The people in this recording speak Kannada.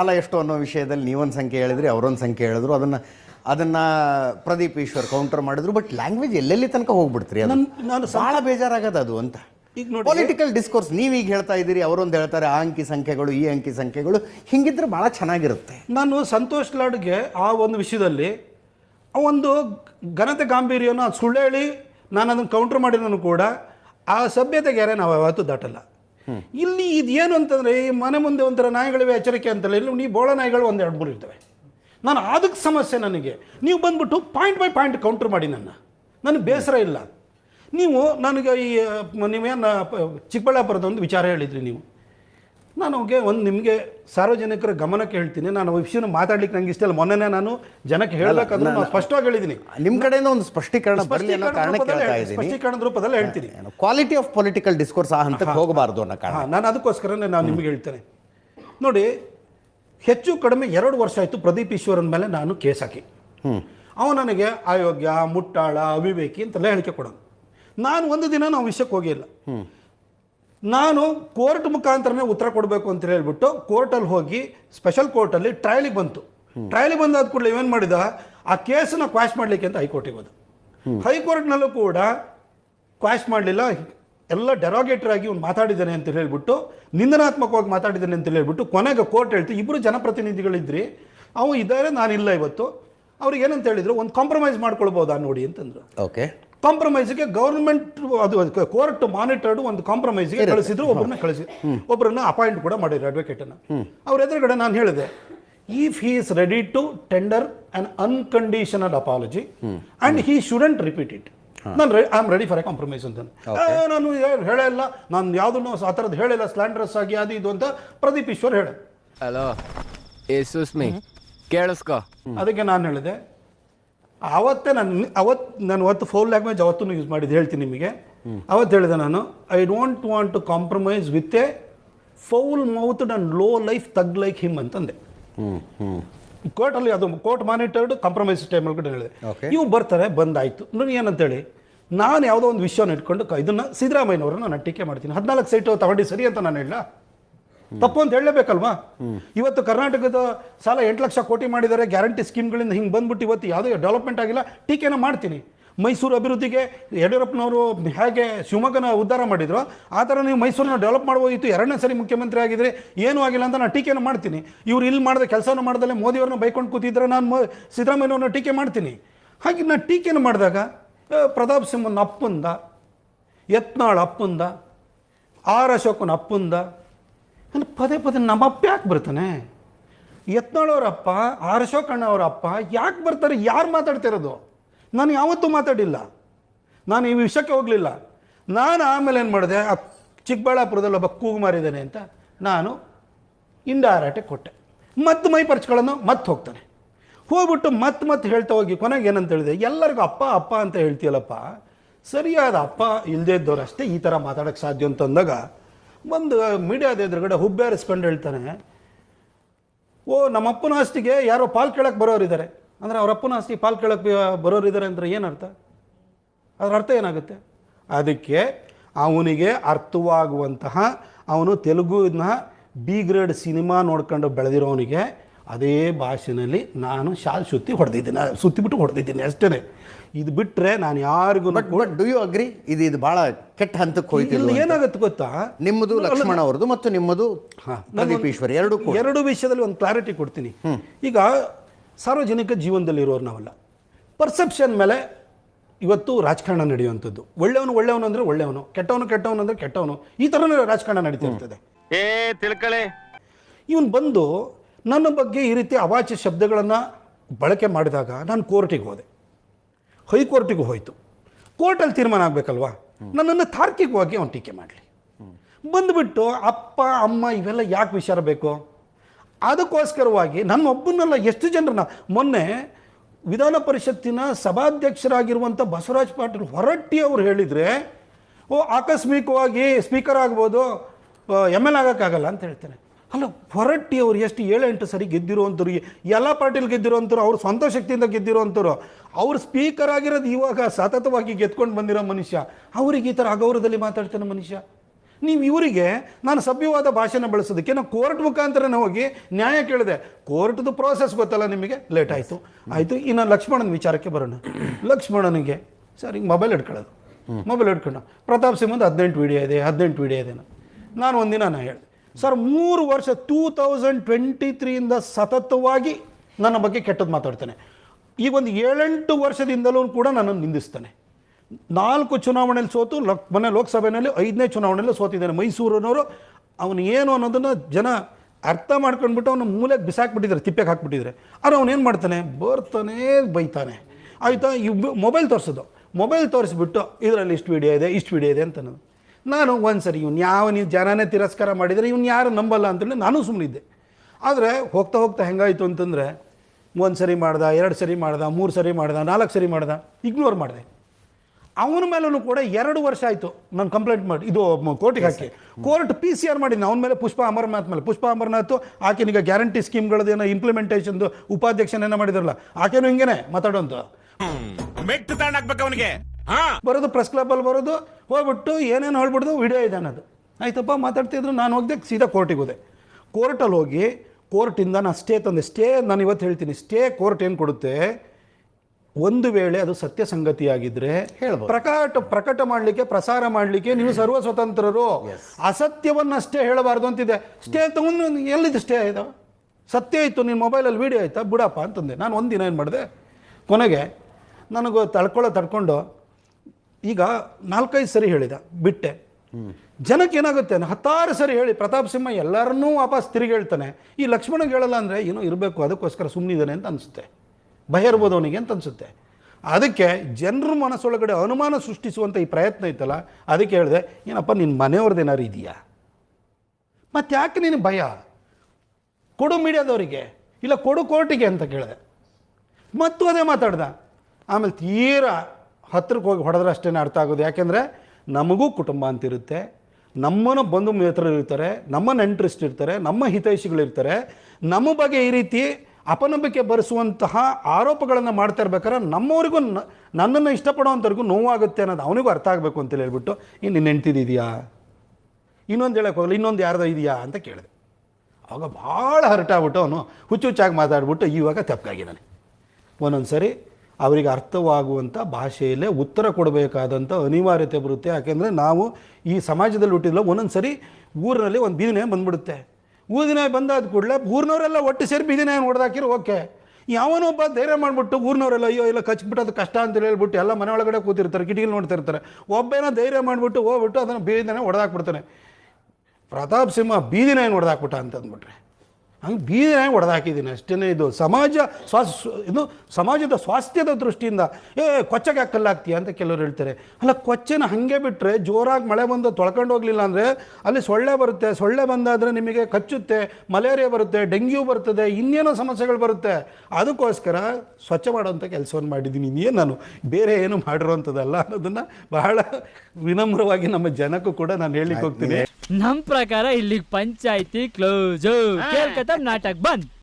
ಕಾಲ ಎಷ್ಟು ಅನ್ನೋ ವಿಷಯದಲ್ಲಿ ನೀವೊಂದು ಸಂಖ್ಯೆ ಹೇಳಿದ್ರಿ ಅವರೊಂದು ಸಂಖ್ಯೆ ಹೇಳಿದ್ರು. ಅದನ್ನ ಅದನ್ನ ಪ್ರದೀಪ್ ಈಶ್ವರ್ ಕೌಂಟರ್ ಮಾಡಿದ್ರು. ಬಟ್ ಲ್ಯಾಂಗ್ವೇಜ್ ಎಲ್ಲೆಲ್ಲಿ ತನಕ ಹೋಗ್ಬಿಡ್ತೀರಿ ಅದು? ನಾನು ಬಹಳ ಬೇಜಾರಾಗದ ಅದು ಅಂತ. ಈಗ ನೋಡಿ ಪೊಲಿಟಿಕಲ್ ಡಿಸ್ಕೋರ್ಸ್ ಈಗ ಹೇಳ್ತಾ ಇದ್ದೀರಿ ಅವರೊಂದು ಹೇಳ್ತಾರೆ ಆ ಅಂಕಿ ಸಂಖ್ಯೆಗಳು ಈ ಅಂಕಿ ಸಂಖ್ಯೆಗಳು ಹಿಂಗಿದ್ರೆ ಬಹಳ ಚೆನ್ನಾಗಿರುತ್ತೆ. ನಾನು ಸಂತೋಷ್ ಲಾಡ್ಗೆ ಆ ಒಂದು ವಿಷಯದಲ್ಲಿ ಆ ಒಂದು ಘನತೆ ಗಾಂಭೀರ್ಯನ ಸುಳ್ಳು ಹೇಳಿ ನಾನು ಅದನ್ನು ಕೌಂಟರ್ ಮಾಡಿದನು ಕೂಡ ಆ ಸಭ್ಯತೆಗೆ ಯಾರೇ ನಾವು ಯಾವತ್ತೂ ದಾಟಲ್ಲ. ಇಲ್ಲಿ ಇದೇನು ಅಂತಂದರೆ ಈ ಮನೆ ಮುಂದೆ ಒಂಥರ ನಾಯಿಗಳಿವೆ ಎಚ್ಚರಿಕೆ ಅಂತಲ್ಲ, ಇಲ್ಲಿ ನೀವು ಬೋಳ ನಾಯಿಗಳು ಒಂದು ಎರಡು ಮೂರು ಇರ್ತವೆ. ನಾನು ಅದಕ್ಕೆ ಸಮಸ್ಯೆ ನನಗೆ. ನೀವು ಬಂದ್ಬಿಟ್ಟು ಪಾಯಿಂಟ್ ಬೈ ಪಾಯಿಂಟ್ ಕೌಂಟರ್ ಮಾಡಿ ನನ್ನ. ನನಗೆ ಬೇಸರ ಇಲ್ಲ. ನೀವು ನನಗೆ ಈ ನೀವೇನು ಚಿಕ್ಕಬಳ್ಳಾಪುರದ ಒಂದು ವಿಚಾರ ಹೇಳಿದ್ರಿ ನೀವು. ನನಗೆ ಒಂದು ನಿಮಗೆ ಸಾರ್ವಜನಿಕರ ಗಮನಕ್ಕೆ ಹೇಳ್ತೀನಿ ನಾನು ವಿಷಯನ ಮಾತಾಡ್ಲಿಕ್ಕೆ ನಂಗೆ ಇಷ್ಟ ಇಲ್ಲ. ಮೊನ್ನೆ ನಾನು ಜನಕ್ಕೆ ಹೇಳಬೇಕಾದ್ರೆ ನಾನು ಸ್ಪಷ್ಟವಾಗಿ ಹೇಳಿದ್ದೀನಿ ನಿಮ್ಮ ಕಡೆಯಿಂದ ಒಂದು ಸ್ಪಷ್ಟೀಕರಣ ಬರಲಿ ಅನ್ನೋ ಸ್ಪಷ್ಟೀಕರಣದ ಕಾರಣಕ್ಕೆ ಹೇಳ್ತಾ. ಇದ್ದೀನಿ. ಸ್ಪಷ್ಟೀಕರಣದ ರೂಪದಲ್ಲಿ ಹೇಳ್ತೀನಿ. ಕ್ವಾಲಿಟಿ ಆಫ್ ಪೊಲಿಟಿಕಲ್ ಡಿಸ್ಕೋರ್ಸ್ ಆ ಹಂತಕ್ಕೆ ಹೋಗಬಾರ್ದು ಅನ್ನೋ ಕಾರಣ. ನಾನು ಅದಕ್ಕೋಸ್ಕರನೇ ನಾನು ನಿಮಗೆ ಹೇಳ್ತೇನೆ. ನೋಡಿ ಹೆಚ್ಚು ಕಡಿಮೆ ಎರಡು ವರ್ಷ ಆಯಿತು ಪ್ರದೀಪ್ ಈಶ್ವರನ್ ಮೇಲೆ ನಾನು ಕೇಸ್ ಹಾಕಿ. ಅವನು ನನಗೆ ಅಯೋಗ್ಯ ಮುಟ್ಟಾಳ ಅವಿವೇಕಿ ಅಂತೆಲ್ಲ ಹೇಳಿಕೆ ಕೊಡೋನು ನಾನು ಒಂದು ದಿನ ನಾವು ವಿಷಯಕ್ಕೆ ಹೋಗಿಲ್ಲ ನಾನು ಕೋರ್ಟ್ ಮುಖಾಂತರನೇ ಉತ್ತರ ಕೊಡಬೇಕು ಅಂತ ಹೇಳ್ಬಿಟ್ಟು ಕೋರ್ಟಲ್ಲಿ ಹೋಗಿ ಸ್ಪೆಷಲ್ ಕೋರ್ಟಲ್ಲಿ ಟ್ರಯಲಿಗೆ ಬಂತು. ಟ್ರಯಲಿಗೆ ಬಂದಾದ ಕೂಡಲೇ ಏನು ಮಾಡಿದ? ಆ ಕೇಸನ್ನ ಕ್ವಾಶ್ ಮಾಡಲಿಕ್ಕೆ ಅಂತ ಹೈಕೋರ್ಟಿಗೆ ಹೋದ. ಹೈಕೋರ್ಟ್ನಲ್ಲೂ ಕೂಡ ಕ್ವಾಶ್ ಮಾಡಲಿಲ್ಲ. ಎಲ್ಲ ಡೆರೋಗೇಟರ್ ಆಗಿ ಅವ್ನು ಮಾತಾಡಿದ್ದಾನೆ ಅಂತ ಹೇಳ್ಬಿಟ್ಟು, ನಿಂದನಾತ್ಮಕವಾಗಿ ಮಾತಾಡಿದ್ದಾನೆ ಅಂತ ಹೇಳ್ಬಿಟ್ಟು ಕೊನೆಗೆ ಕೋರ್ಟ್ ಹೇಳ್ತು. ಇಬ್ಬರು ಜನಪ್ರತಿನಿಧಿಗಳಿದ್ರಿ. ಅವು ಇದ್ದಾರೆ, ನಾನಿಲ್ಲ ಇವತ್ತು. ಅವ್ರಿಗೆ ಏನಂತ ಹೇಳಿದ್ರು, ಒಂದು ಕಾಂಪ್ರಮೈಸ್ ಮಾಡ್ಕೊಳ್ಬೋದಾ ನೋಡಿ ಅಂತಂದ್ರು. ಓಕೆ ಕಾಂಪ್ರಮೈಸ್ಗೆ ಗೌರ್ಮೆಂಟ್ ಅದು ಕೋರ್ಟ್ ಮಾನಿಟರ್ಡ್ ಒಂದು ಕಾಂಪ್ರಮೈಸ್ಗೆ ಕಳಿಸಿದ್ರು ಒಬ್ಬರನ್ನ ಕಳಿಸಿ ಒಬ್ಬರನ್ನ ಅಪಾಯಿಂಟ್ ಕೂಡ ಮಾಡಿದ್ರು ಅಡ್ವೊಕೇಟ್ ಅನ್ನ. ಅವ್ರ ಎದುರುಗಡೆ ನಾನು ಹೇಳಿದೆ if he is ready to tender an unconditional apology and he shouldn't repeat it ನಾನು I am ready for a compromise ಅಂತ. ನಾನು ಹೇಳಲ್ಲ ನಾನು ಯಾವುದನ್ನು ಆ ಥರದ್ದು ಹೇಳಿಲ್ಲ ಸ್ಲ್ಯಾಂಡ್ರಸ್ ಆಗಿ ಅದು ಇದು ಅಂತ ಪ್ರದೀಪ್ ಈಶ್ವರ್ ಹೇಳ. ಹಲೋ ಏಸುಸ್ ಮೀ. ಕೇಳಿಸ್ಕೋ. ಅದಕ್ಕೆ ನಾನು ಹೇಳಿದೆ ಅವತ್ತೇ ನಾನು ಅವತ್ತು ನಾನು ಅವತ್ತು ಫೋನ್ ಲ್ಯಾಂಗ್ವೇಜ್ ಅವತ್ತೂ ಯೂಸ್ ಮಾಡಿದ್ದು ಹೇಳ್ತೀನಿ ನಿಮಗೆ. ಅವತ್ತು ಹೇಳಿದೆ ನಾನು I don't want to compromise with a foul mouthed and low life thug like him ಅಂತಂದೆ ಕೋರ್ಟಲ್ಲಿ ಅದು ಕೋರ್ಟ್ ಮಾನಿಟರ್ಡ್ ಕಾಂಪ್ರಮೈಸ್ ಟೈಮಲ್ಲಿ ಕೂಡ ಹೇಳಿದೆ. ನೀವು ಇವು ಬರ್ತಾರೆ ಬಂದಾಯ್ತು. ಏನಂತ ಏನಂತೇಳಿ ನಾನು ಯಾವುದೋ ಒಂದು ವಿಷಯನ ಇಟ್ಕೊಂಡು ಇದನ್ನು ಸಿದ್ದರಾಮಯ್ಯನವ್ರನ್ನ ನಾನು ಟೀಕೆ ಮಾಡ್ತೀನಿ. ಹದಿನಾಲ್ಕು ಸೈಟು ತಗೊಂಡು ಸರಿ ಅಂತ ನಾನು ಹೇಳ ತಪ್ಪು ಅಂತ ಹೇಳಲೇಬೇಕಲ್ವಾ? ಇವತ್ತು ಕರ್ನಾಟಕದ ಸಾಲ ಎಂಟು ಲಕ್ಷ ಕೋಟಿ ಮಾಡಿದರೆ ಗ್ಯಾರಂಟಿ ಸ್ಕೀಮ್ಗಳಿಂದ ಹಿಂಗೆ ಬಂದ್ಬಿಟ್ಟು ಇವತ್ತು ಯಾವುದೇ ಡೆವಲಪ್ಮೆಂಟ್ ಆಗಿಲ್ಲ, ಟೀಕೆನ ಮಾಡ್ತೀನಿ. ಮೈಸೂರು ಅಭಿವೃದ್ಧಿಗೆ ಯಡಿಯೂರಪ್ಪನವರು ಹೇಗೆ ಶಿವಮೊಗ್ಗನ ಉದ್ಧಾರ ಮಾಡಿದ್ರು, ಆ ಥರ ನೀವು ಮೈಸೂರನ್ನ ಡೆವಲಪ್ ಮಾಡ್ಬೋದಿತ್ತು. ಎರಡನೇ ಸರಿ ಮುಖ್ಯಮಂತ್ರಿ ಆಗಿದ್ರೆ ಏನೂ ಆಗಿಲ್ಲ ಅಂತ ನಾನು ಟೀಕೆನ ಮಾಡ್ತೀನಿ. ಇವ್ರು ಇಲ್ಲಿ ಮಾಡಿದ ಕೆಲಸನೂ ಮಾಡ್ದಲ್ಲೇ ಮೋದಿಯವ್ರನ್ನ ಬೈಕೊಂಡು ಕೂತಿದ್ರೆ ನಾನು ಸಿದ್ದರಾಮಯ್ಯವ್ರನ್ನ ಟೀಕೆ ಮಾಡ್ತೀನಿ. ಹಾಗೆ ನಾನು ಟೀಕೆನ ಮಾಡಿದಾಗ ಪ್ರತಾಪ್ ಸಿಂಹನ ಅಪ್ಪಂದ, ಯತ್ನಾಳ್ ಅಪ್ಪಂದ, ಆರ್ ಅಶೋಕನ ಅಪ್ಪಂದ ನಾನು ಪದೇ ಪದೇ ನಮ್ಮ ಅಪ್ಪ ಯಾಕೆ ಬರ್ತಾನೆ? ಯತ್ನಾಳ್ ಅವ್ರ ಅಪ್ಪ ಆರ್ ಅಶೋಕಣ್ಣ ಅವ್ರ ಅಪ್ಪ ಯಾಕೆ ಬರ್ತಾರೆ? ಯಾರು ಮಾತಾಡ್ತಿರೋದು? ನಾನು ಯಾವತ್ತೂ ಮಾತಾಡಿಲ್ಲ. ನಾನು ಈ ವಿಷಯಕ್ಕೆ ಹೋಗಲಿಲ್ಲ. ನಾನು ಆಮೇಲೆ ಏನು ಮಾಡಿದೆ? ಆ ಚಿಕ್ಕಬಳ್ಳಾಪುರದಲ್ಲಿ ಒಬ್ಬ ಕೂಗು ಮಾರಿದ್ದಾನೆ ಅಂತ ನಾನು ಇಂಡಾರಾಟೆ ಕೊಟ್ಟೆ. ಮತ್ತೆ ಮೈ ಪರ್ಚ್ಕೊಳ್ಳೋನು ಮತ್ತೆ ಹೋಗ್ತಾನೆ. ಹೋಗ್ಬಿಟ್ಟು ಮತ್ತೆ ಮತ್ತೆ ಹೇಳ್ತಾ ಹೋಗಿ, ಕೊನೆಗೆ ಏನಂತ ಹೇಳಿದೆ? ಎಲ್ಲರಿಗೂ ಅಪ್ಪ ಅಪ್ಪ ಅಂತ ಹೇಳ್ತೀಯಲ್ಲಪ್ಪ, ಸರಿಯಾದ ಅಪ್ಪ ಇಲ್ಲದೇ ಇದ್ದವ್ರು ಅಷ್ಟೇ ಈ ಥರ ಮಾತಾಡೋಕ್ಕೆ ಸಾಧ್ಯ ಅಂತ ಒಂದು ಮೀಡಿಯಾದ ಎದುರುಗಡೆ ಹುಬ್ಬೇರಿಸ್ಕೊಂಡು ಹೇಳ್ತಾನೆ, ಓ, ನಮ್ಮ ಅಪ್ಪನ ಆಸ್ತಿಗೆ ಯಾರೋ ಪಾಲ್ ಕೇಳಕ್ಕೆ ಬರೋರಿದ್ದಾರೆ ಅಂದರೆ ಅವ್ರ ಅಪ್ಪನ ಆಸ್ತಿ ಪಾಲ್ ಕೇಳಕ್ಕೆ ಬರೋರಿದ್ದಾರೆ ಅಂದರೆ ಏನರ್ಥ ಅದರ ಅರ್ಥ ಏನಾಗುತ್ತೆ? ಅದಕ್ಕೆ ಅವನಿಗೆ ಅರ್ಥವಾಗುವಂತಹ, ಅವನು ತೆಲುಗುನ ಬಿ ಗ್ರೇಡ್ ಸಿನಿಮಾ ನೋಡ್ಕೊಂಡು ಬೆಳೆದಿರೋವನಿಗೆ ಅದೇ ಭಾಷೆನಲ್ಲಿ ನಾನು ಶಾಲ್ ಸುತ್ತಿ ಹೊಡೆದಿದ್ದೀನಿ ಸುತ್ತಿಬಿಟ್ಟು ಹೊಡೆದಿದ್ದೀನಿ ಅಷ್ಟೇ ಇದು ಬಿಟ್ಟರೆ ನಾನು ಯಾರಿಗೂ but but do you agree ಇದು ಇದು ಭಾಳ ಕೆಟ್ಟ ಹಂತಕ್ಕೆ ಹೋಯ್ತು ಇಲ್ಲಿ ಏನಾಗುತ್ತೆ ಗೊತ್ತಾ? ನಿಮ್ಮದು ಲಕ್ಷ್ಮಣ ಅವ್ರದ್ದು ಮತ್ತು ನಿಮ್ಮದು ಹಾಂ. ಪ್ರದೀಪ್ ಈಶ್ವರ್ ಎರಡು ಎರಡು ವಿಷಯದಲ್ಲಿ ಒಂದು ಕ್ಲಾರಿಟಿ ಕೊಡ್ತೀನಿ. ಈಗ ಸಾರ್ವಜನಿಕ ಜೀವನದಲ್ಲಿ ಇರೋರು ನಾವಲ್ಲ. ಪರ್ಸೆಪ್ಷನ್ ಮೇಲೆ ಇವತ್ತು ರಾಜಕಾರಣ ನಡೆಯುವಂಥದ್ದು. ಒಳ್ಳೆಯವನು ಒಳ್ಳೆಯವನು ಅಂದರೆ ಒಳ್ಳೆಯವನು ಕೆಟ್ಟವನು ಕೆಟ್ಟವನು ಅಂದರೆ ಕೆಟ್ಟವನು. ಈ ಥರನೇ ರಾಜಕಾರಣ ನಡೀತಾ ಇರ್ತದೆ. ಏ ತಿಳ್ಕಳೆ. ಇವನು ಬಂದು ನನ್ನ ಬಗ್ಗೆ ಈ ರೀತಿ ಅವಾಚ್ಯ ಶಬ್ದಗಳನ್ನು ಬಳಕೆ ಮಾಡಿದಾಗ ನಾನು ಕೋರ್ಟಿಗೆ ಹೋದೆ. ಹೈಕೋರ್ಟಿಗೂ ಹೋಯಿತು. ಕೋರ್ಟಲ್ಲಿ ತೀರ್ಮಾನ ಆಗಬೇಕಲ್ವಾ? ನನ್ನನ್ನು ತಾರ್ಕಿಕವಾಗಿ ಅವನು ಟೀಕೆ ಮಾಡಲಿ. ಬಂದುಬಿಟ್ಟು ಅಪ್ಪ, ಅಮ್ಮ ಇವೆಲ್ಲ ಯಾಕೆ ವಿಚಾರ ಬೇಕು? ಅದಕ್ಕೋಸ್ಕರವಾಗಿ ನನ್ನ ಒಬ್ಬನಲ್ಲ, ಎಷ್ಟು ಜನರನ್ನ? ಮೊನ್ನೆ ವಿಧಾನ ಪರಿಷತ್ತಿನ ಸಭಾಧ್ಯಕ್ಷರಾಗಿರುವಂಥ ಬಸವರಾಜ್ ಪಾಟೀಲ್ ಹೊರಟ್ಟಿ ಅವರು ಹೇಳಿದರೆ, ಓ, ಆಕಸ್ಮಿಕವಾಗಿ ಸ್ಪೀಕರ್ ಆಗ್ಬೋದು ಎಂ ಎಲ್ ಆಗೋಕ್ಕಾಗಲ್ಲ ಅಂತ ಹೇಳ್ತಾರೆ ಅಲ್ಲ ಹೊರಟ್ಟಿ ಅವ್ರು ಎಷ್ಟು ಏಳು ಎಂಟು ಸರಿ ಗೆದ್ದಿರುವಂಥವ್ರು ಎಲ್ಲ ಪಾರ್ಟಿಲಿ ಗೆದ್ದಿರುವಂಥವ್ರು ಅವ್ರ ಸ್ವಂತ ಶಕ್ತಿಯಿಂದ ಗೆದ್ದಿರುವಂಥವ್ರು ಅವ್ರು ಸ್ಪೀಕರ್ ಆಗಿರೋದು ಇವಾಗ ಸತತವಾಗಿ ಗೆದ್ಕೊಂಡು ಬಂದಿರೋ ಮನುಷ್ಯ ಅವ್ರಿಗೆ ಈ ಥರ ಅಗೌರವದಲ್ಲಿ ಮಾತಾಡ್ತಾನೆ ಮನುಷ್ಯ? ನೀವು ಇವರಿಗೆ ನಾನು ಸಭ್ಯವಾದ ಭಾಷೆನ ಬಳಸೋದಕ್ಕೆ ನಾನು ಕೋರ್ಟ್ ಮುಖಾಂತರನೇ ಹೋಗಿ ನ್ಯಾಯ ಕೇಳಿದೆ. ಕೋರ್ಟ್ದು ಪ್ರೋಸೆಸ್ ಗೊತ್ತಲ್ಲ ನಿಮಗೆ? ಲೇಟ್ ಆಯಿತು. ಆಯಿತು ಇನ್ನು ಲಕ್ಷ್ಮಣನ ವಿಚಾರಕ್ಕೆ ಬರೋಣ. ಲಕ್ಷ್ಮಣನಿಗೆ ಸರ್ ಈಗ ಮೊಬೈಲ್ ಹಿಡ್ಕೊಳ್ಳೋದು. ಮೊಬೈಲ್ ಹಿಡ್ಕೊಂಡು ಪ್ರತಾಪ್ ಸಿಂಹಂದು ಹದಿನೆಂಟು ವಿಡಿಯೋ ಇದೆ ಹದಿನೆಂಟು ವಿಡಿಯೋ ಇದೆ ನಾನು ಒಂದಿನ ನಾನು ಹೇಳಿದೆ. ಸರ್, ಮೂರು ವರ್ಷ ಟೂ ತೌಸಂಡ್ ಟ್ವೆಂಟಿ ತ್ರೀಯಿಂದ ಸತತವಾಗಿ ನನ್ನ ಬಗ್ಗೆ ಕೆಟ್ಟದ್ದು ಮಾತಾಡ್ತಾನೆ. ಈಗ ಒಂದು ಏಳೆಂಟು ವರ್ಷದಿಂದಲೂ ಕೂಡ ನನ್ನನ್ನು ನಿಂದಿಸ್ತಾನೆ. ನಾಲ್ಕು ಚುನಾವಣೆಯಲ್ಲಿ ಸೋತು, ಲಕ್, ಮೊನ್ನೆ ಲೋಕಸಭೆಯಲ್ಲಿ ಐದನೇ ಚುನಾವಣೆಯಲ್ಲಿ ಸೋತಿದ್ದಾನೆ. ಮೈಸೂರಿನವರು, ಅವನು ಏನು ಅನ್ನೋದನ್ನು ಜನ ಅರ್ಥ ಮಾಡ್ಕೊಂಡ್ಬಿಟ್ಟು ಅವನ ಮೂಲೆಗೆ ಬಿಸಾಕ್ಬಿಟ್ಟಿದ್ದಾರೆ, ತಿಪ್ಪೆಗೆ ಹಾಕ್ಬಿಟ್ಟಿದ್ದಾರೆ. ಆದರೆ ಅವನು ಏನು ಮಾಡ್ತಾನೆ? ಬರ್ತಾನೆ, ಬೈತಾನೆ. ಆಯಿತಾ? ಇವ್ ಮೊಬೈಲ್ ತೋರಿಸೋದು. ಮೊಬೈಲ್ ತೋರಿಸ್ಬಿಟ್ಟು, ಇದರಲ್ಲಿ ಇಷ್ಟು ವಿಡಿಯೋ ಇದೆ, ಇಷ್ಟು ವಿಡಿಯೋ ಇದೆ ಅಂತ ಅನ್ನೋದು. ನಾನು ಒಂದು ಸರಿ ಇವ್ನು ಯಾವ ನೀವು ಜನನೇ ತಿರಸ್ಕಾರ ಮಾಡಿದರೆ ಇವ್ನು ಯಾರು ನಂಬಲ್ಲ ಅಂತೇಳಿ ನಾನು ಸುಮ್ಮನಿದ್ದೆ ಆದರೆ ಹೋಗ್ತಾ ಹೋಗ್ತಾ ಹೆಂಗಾಯಿತು ಅಂತಂದರೆ ಒಂದು ಸರಿ ಮಾಡ್ದ ಎರಡು ಸರಿ ಮಾಡ್ದ ಮೂರು ಸರಿ ಮಾಡ್ದ ನಾಲ್ಕು ಸರಿ ಮಾಡ್ದ ಇಗ್ನೋರ್ ಮಾಡಿದೆ. ಅವನ ಮೇಲೂ ಕೂಡ ಎರಡು ವರ್ಷ ಆಯಿತು ನಾನು ಕಂಪ್ಲೇಂಟ್ ಮಾಡಿ ಇದು ಕೋರ್ಟಿಗೆ ಹಾಕಿ. ಕೋರ್ಟ್ ಪಿ ಸಿ ಆರ್ ಮಾಡಿದ್ನ ಅವನ ಮೇಲೆ ಪುಷ್ಪ ಅಮರನಾಥ್ ಮೇಲೆ. ಪುಷ್ಪ ಅಮರನಾಥ್ ಆಕೆನೀಗ ಗ್ಯಾರಂಟಿ ಸ್ಕೀಮ್ಗಳದ್ದೇನೋ ಇಂಪ್ಲಿಮೆಂಟೇಷನ್ದು ಉಪಾಧ್ಯಕ್ಷನೇನೋ ಮಾಡಿದ್ರಲ್ಲ ಆಕೆನೂ ಹಿಂಗೇನೆ ಮಾತಾಡೋಂತ. ಮೆಟ್ಟು ತಗೊಂಡಾಕ್ಬೇಕು ಅವನಿಗೆ. ಬರೋದು ಪ್ರೆಸ್ ಕ್ಲಬ್ಬಲ್ಲಿ ಬರೋದು ಹೋಗ್ಬಿಟ್ಟು ಏನೇನು ಹೇಳ್ಬಿಡ್ದು ವಿಡಿಯೋ ಇದೆ ಅನ್ನೋದು ಆಯ್ತಪ್ಪ ಮಾತಾಡ್ತಿದ್ರು ನಾನು ಹೋಗ್ದೆ ಸೀದಾ ಕೋರ್ಟಿಗೆ ಹೋದೆ. ಕೋರ್ಟಲ್ಲಿ ಹೋಗಿ ಕೋರ್ಟಿಂದ ನಾನು ಸ್ಟೇ ತಂದೆ. ಸ್ಟೇ ನಾನು ಇವತ್ತು ಹೇಳ್ತೀನಿ. ಸ್ಟೇ ಕೋರ್ಟ್ ಏನು ಕೊಡುತ್ತೆ? ಒಂದು ವೇಳೆ ಅದು ಸತ್ಯ ಸಂಗತಿಯಾಗಿದ್ರೆ ಹೇಳ್ಬೋದು. ಪ್ರಕಟ ಪ್ರಕಟ ಮಾಡಲಿಕ್ಕೆ ಪ್ರಸಾರ ಮಾಡಲಿಕ್ಕೆ ನೀವು ಸರ್ವ ಸ್ವತಂತ್ರರು. ಅಸತ್ಯವನ್ನಷ್ಟೇ ಹೇಳಬಾರ್ದು ಅಂತಿದೆ ಸ್ಟೇ ತಗೊಂಡು ಎಲ್ಲಿದೆ ಸ್ಟೇ ಆಯ್ತು ಸತ್ಯ ಇತ್ತು ನಿನ್ನ ಮೊಬೈಲಲ್ಲಿ ವೀಡಿಯೋ ಆಯ್ತಾ? ಬಿಡಪ್ಪ ಅಂತಂದೆ. ನಾನು ಒಂದಿನ ಏನು ಮಾಡಿದೆ? ಕೊನೆಗೆ ನನಗೆ ತಳ್ಕೊಳ್ಳೋ ತಡ್ಕೊಂಡು ಈಗ ನಾಲ್ಕೈದು ಸರಿ ಹೇಳಿದ, ಬಿಟ್ಟೆ. ಜನಕ್ಕೆ ಏನಾಗುತ್ತೆ ಹತ್ತಾರು ಸರಿ ಹೇಳಿ, ಪ್ರತಾಪ್ ಸಿಂಹ ಎಲ್ಲರನ್ನೂ ವಾಪಸ್ ತಿರುಗಿ ಹೇಳ್ತಾನೆ ಈ ಲಕ್ಷ್ಮಣಗೆ ಹೇಳಲ್ಲ ಅಂದರೆ ಏನೋ ಇರಬೇಕು, ಅದಕ್ಕೋಸ್ಕರ ಸುಮ್ಮನಿದ್ದಾನೆ ಅಂತ ಅನಿಸುತ್ತೆ. ಭಯ ಇರ್ಬೋದು ಅವನಿಗೆ ಅಂತ ಅನಿಸುತ್ತೆ. ಅದಕ್ಕೆ ಜನರ ಮನಸ್ಸೊಳಗಡೆ ಅನುಮಾನ ಸೃಷ್ಟಿಸುವಂಥ ಈ ಪ್ರಯತ್ನ ಇತ್ತಲ್ಲ, ಅದಕ್ಕೆ ಹೇಳಿದೆ, ಏನಪ್ಪ ನಿನ್ನ ಮನೆಯವ್ರದ್ದೇನಾರು ಇದೆಯಾ? ಮತ್ತೆ ಯಾಕೆ ನಿನ್ನ ಭಯ? ಕೊಡು ಮೀಡಿಯಾದವರಿಗೆ, ಇಲ್ಲ ಕೊಡು ಕೋರ್ಟಿಗೆ ಅಂತ ಕೇಳಿದೆ. ಮತ್ತು ಅದೇ ಮಾತಾಡ್ದ. ಆಮೇಲೆ ತೀರಾ ಹತ್ರಕ್ಕೆ ಹೋಗಿ ಹೊಡೆದ್ರೆ ಅಷ್ಟೇ ಅರ್ಥ ಆಗೋದು. ಯಾಕೆಂದರೆ ನಮಗೂ ಕುಟುಂಬ ಅಂತಿರುತ್ತೆ. ನಮ್ಮನ್ನು ಬಂಧು ಮಿತ್ರರು ಇರ್ತಾರೆ ನಮ್ಮ ನೆಂಟ್ರಿಸ್ಟ್ ಇರ್ತಾರೆ ನಮ್ಮ ಹಿತೈಷಿಗಳಿರ್ತಾರೆ. ನಮ್ಮ ಬಗ್ಗೆ ಈ ರೀತಿ ಅಪನಂಬಿಕೆ ಬರೆಸುವಂತಹ ಆರೋಪಗಳನ್ನು ಮಾಡ್ತಾ ಇರ್ಬೇಕಾದ್ರೆ ನಮ್ಮವರಿಗೂ ನನ್ನನ್ನು ಇಷ್ಟಪಡೋವಂಥವ್ರಿಗೂ ನೋವಾಗುತ್ತೆ ಅನ್ನೋದು ಅವನಿಗೂ ಅರ್ಥ ಆಗಬೇಕು ಅಂತೇಳಿ ಹೇಳ್ಬಿಟ್ಟು, ಇನ್ನು ನಿನ್ನ ಇನ್ನೊಂದು ಹೇಳಕ್ಕೆ ಹೋಗಲ್ಲ, ಇನ್ನೊಂದು ಯಾರ್ದೋ ಇದೆಯಾ ಅಂತ ಕೇಳಿದೆ. ಆಗ ಭಾಳ ಹರಟಾಗ್ಬಿಟ್ಟು ಅವನು ಹುಚ್ಚು ಹುಚ್ಚಾಗಿ ಮಾತಾಡ್ಬಿಟ್ಟು, ಇವಾಗ ತಪ್ಪಾಗಿದ್ದಾನೆ ಒಂದೊಂದು ಸರಿ ಅವರಿಗೆ ಅರ್ಥವಾಗುವಂಥ ಭಾಷೆಯಲ್ಲೇ ಉತ್ತರ ಕೊಡಬೇಕಾದಂಥ ಅನಿವಾರ್ಯತೆ ಬರುತ್ತೆ. ಯಾಕೆಂದರೆ ನಾವು ಈ ಸಮಾಜದಲ್ಲಿ ಹುಟ್ಟಿದ್ಲ, ಒಂದೊಂದು ಸರಿ ಊರಿನಲ್ಲಿ ಒಂದು ಬೀದಿನೇ ಬಂದ್ಬಿಡುತ್ತೆ. ಊದಿನ ಬಂದಾದ ಕೂಡಲೇ ಊರಿನವರೆಲ್ಲ ಒಟ್ಟು ಸೇರಿ ಬೀದಿನೇ ಹೊಡೆದಾಕಿರೋ ಓಕೆ. ಯಾವನೊಬ್ಬ ಧೈರ್ಯ ಮಾಡಿಬಿಟ್ಟು ಊರಿನವರೆಲ್ಲ, ಅಯ್ಯೋ, ಇಲ್ಲ ಕಚ್ಬಿಟ್ಟು ಕಷ್ಟ ಅಂತ ಹೇಳ್ಬಿಟ್ಟು ಎಲ್ಲ ಮನೆ ಒಳಗಡೆ ಕೂತಿರ್ತಾರೆ, ಕಿಟಕಿಲಿ ನೋಡ್ತಾ ಇರ್ತಾರೆ ಒಬ್ಬೇನೋ ಧೈರ್ಯ ಮಾಡಿಬಿಟ್ಟು ಹೋಗ್ಬಿಟ್ಟು ಅದನ್ನು ಬೀದಿನೇ ಹೊಡೆದಾಕ್ಬಿಡ್ತಾನೆ. ಪ್ರತಾಪ್ ಸಿಂಹ ಬೀದಿನ ಏನು ಹೊಡೆದಾಕ್ಬಿಟ್ಟ ಅಂತ ಅಂದ್ಬಿಟ್ರೆ ಹಂಗೆ ಬೀದಿನ ಹೆಂಗೆ ಹೊಡೆದಾಕಿದ್ದೀನಿ ಅಷ್ಟೇ ಇದು ಸಮಾಜ ಸ್ವಾಸ್ ಇದು ಸಮಾಜದ ಸ್ವಾಸ್ಥ್ಯದ ದೃಷ್ಟಿಯಿಂದ ಏ ಕೊಚ್ಚಗೆ ಯಾಕೆ ಕಲ್ಲಾಗ್ತೀಯ? ಅಂತ ಕೆಲವರು ಹೇಳ್ತಾರೆ. ಅಲ್ಲ ಕೊಚ್ಚೆನ ಹಾಗೆ ಬಿಟ್ಟರೆ ಜೋರಾಗಿ ಮಳೆ ಬಂದು ತೊಳ್ಕೊಂಡು ಹೋಗಲಿಲ್ಲ ಅಂದರೆ ಅಲ್ಲಿ ಸೊಳ್ಳೆ ಬರುತ್ತೆ ಸೊಳ್ಳೆ ಬಂದಾದರೆ ನಿಮಗೆ ಕಚ್ಚುತ್ತೆ ಮಲೇರಿಯಾ ಬರುತ್ತೆ ಡೆಂಗ್ಯೂ ಬರ್ತದೆ ಇನ್ನೇನೋ ಸಮಸ್ಯೆಗಳು ಬರುತ್ತೆ. ಅದಕ್ಕೋಸ್ಕರ ಸ್ವಚ್ಛ ಮಾಡುವಂಥ ಕೆಲಸವನ್ನು ಮಾಡಿದ್ದೀನಿ ಇನ್ನೇನು ನಾನು ಬೇರೆ ಏನು ಮಾಡಿರೋವಂಥದ್ದಲ್ಲ ಅನ್ನೋದನ್ನು ಬಹಳ ವಿನಮ್ರವಾಗಿ ನಮ್ಮ ಜನಕ್ಕೂ ಕೂಡ ನಾನು ಹೇಳಿಕ್ಕೆ ಹೋಗ್ತೀನಿ. ನಮ್ಮ ಪ್ರಕಾರ ಇಲ್ಲಿ ಪಂಚಾಯಿತಿ ಕ್ಲೋಸ್ ખતમ નાટક. બંધ.